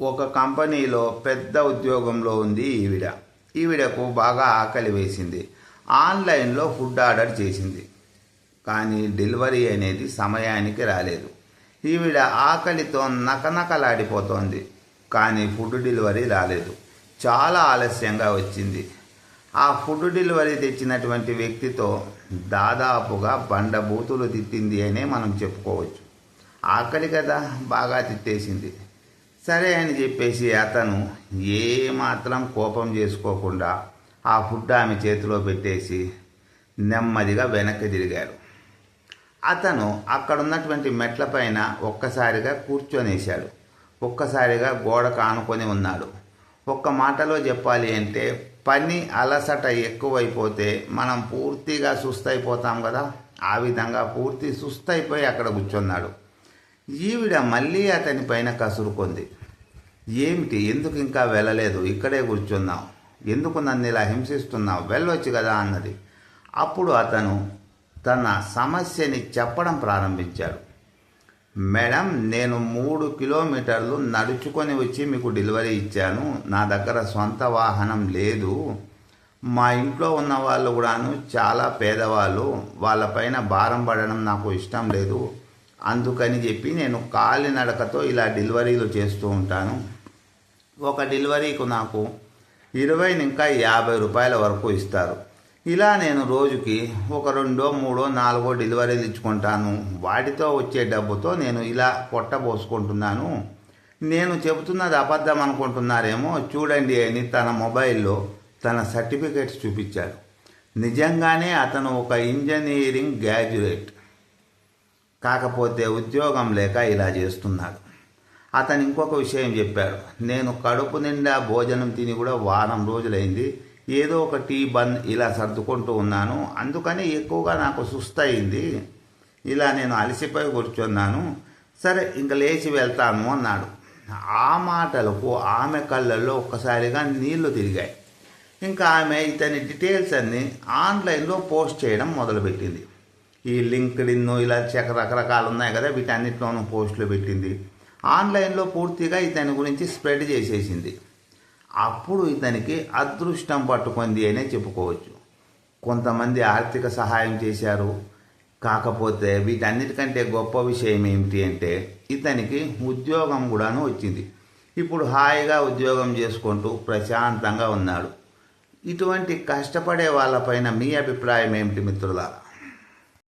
ఒక కంపెనీలో పెద్ద ఉద్యోగంలో ఉంది ఈవిడ. ఈవిడకు బాగా ఆకలి వేసింది. ఆన్లైన్లో ఫుడ్ ఆర్డర్ చేసింది. కానీ డెలివరీ అనేది సమయానికి రాలేదు. ఈవిడ ఆకలితో నకనకలాడిపోతోంది. కానీ ఫుడ్ డెలివరీ రాలేదు. చాలా ఆలస్యంగా వచ్చింది. ఆ ఫుడ్ డెలివరీ తెచ్చినటువంటి వ్యక్తితో దాదాపుగా బండబూతులు తిట్టింది అనే మనం చెప్పుకోవచ్చు. ఆకలి కదా బాగా తిట్టేసింది. సరే అని చెప్పేసి అతను ఏమాత్రం కోపం చేసుకోకుండా ఆ ఫుడ్ ఆమె చేతిలో పెట్టేసి నెమ్మదిగా వెనక్కి తిరిగాడు అతను అక్కడ ఉన్నటువంటి మెట్లపైన ఒక్కసారిగా కూర్చొనేశాడు. ఒక్కసారిగా గోడ కానుకొని ఉన్నాడు. ఒక్క మాటలో చెప్పాలి అంటే పని అలసట ఎక్కువైపోతే మనం పూర్తిగా సుస్తైపోతాం కదా? ఆ విధంగా పూర్తి సుస్తైపోయి అక్కడ కూర్చున్నాడు. ఈవిడ మళ్ళీ అతని పైన కసురుకుంది. ఏమిటి? ఎందుకు ఇంకా వెళ్ళలేదు? ఇక్కడే కూర్చున్నావు ఎందుకు నన్ను ఇలా హింసిస్తున్నావు? వెళ్ళొచ్చు కదా అన్నది. అప్పుడు అతను తన సమస్యని చెప్పడం ప్రారంభించాడు. మేడం నేను మూడు కిలోమీటర్లు నడుచుకొని వచ్చి మీకు డెలివరీ ఇచ్చాను. నా దగ్గర సొంత వాహనం లేదు. మా ఇంట్లో ఉన్న వాళ్ళు కూడాను చాలా పేదవాళ్ళు. వాళ్ళపైన భారం పడడం నాకు ఇష్టం లేదు. అందుకని చెప్పి నేను కాలినడకతో ఇలా డెలివరీలు చేస్తూ ఉంటాను. ఒక డెలివరీకు నాకు ఇరవై ఇంకా యాభై రూపాయల వరకు ఇస్తారు. ఇలా నేను రోజుకి ఒక రెండో మూడో నాలుగో డెలివరీలు ఇచ్చుకుంటాను. వాటితో వచ్చే డబ్బుతో నేను ఇలా పొట్టబోసుకుంటున్నాను నేను చెబుతున్నది అబద్ధం అనుకుంటున్నారేమో చూడండి అని తన మొబైల్లో తన సర్టిఫికేట్స్ చూపించాడు. నిజంగానే అతను ఒక ఇంజనీరింగ్ గ్రాడ్యుయేట్. కాకపోతే ఉద్యోగం లేక ఇలా చేస్తున్నాడు. అతను ఇంకొక విషయం చెప్పాడు. నేను కడుపు నిండా భోజనం తిని కూడా వారం రోజులైంది. ఏదో ఒక టీ బన్ ఇలా సర్దుకుంటూ ఉన్నాను. అందుకని ఎక్కువగా నాకు సుస్తయింది. ఇలా నేను అలసిపోయి కూర్చున్నాను. సరే ఇంక లేచి వెళ్తాను అన్నాడు. ఆ మాటలకు ఆమె కళ్ళల్లో ఒక్కసారిగా నీళ్ళు తిరిగాయి. ఇంకా ఆమె ఇతని డీటెయిల్స్ అన్ని ఆన్లైన్లో పోస్ట్ చేయడం మొదలుపెట్టింది. ఈ లింక్డ్ఇన్ ఇలా చక రకరకాలు ఉన్నాయి కదా వీటన్నిటిలోనూ పోస్టులు పెట్టింది. ఆన్లైన్లో పూర్తిగా ఇతని గురించి స్ప్రెడ్ చేసేసింది. అప్పుడు ఇతనికి అదృష్టం పట్టుకుంది అనే చెప్పుకోవచ్చు. కొంతమంది ఆర్థిక సహాయం చేశారు. కాకపోతే వీటన్నిటికంటే గొప్ప విషయం ఏమిటి అంటే ఇతనికి ఉద్యోగం కూడాను వచ్చింది. ఇప్పుడు హాయిగా ఉద్యోగం చేసుకుంటూ ప్రశాంతంగా ఉన్నాడు. ఇటువంటి కష్టపడే వాళ్ళపైన మీ అభిప్రాయం ఏమిటి మిత్రులారా?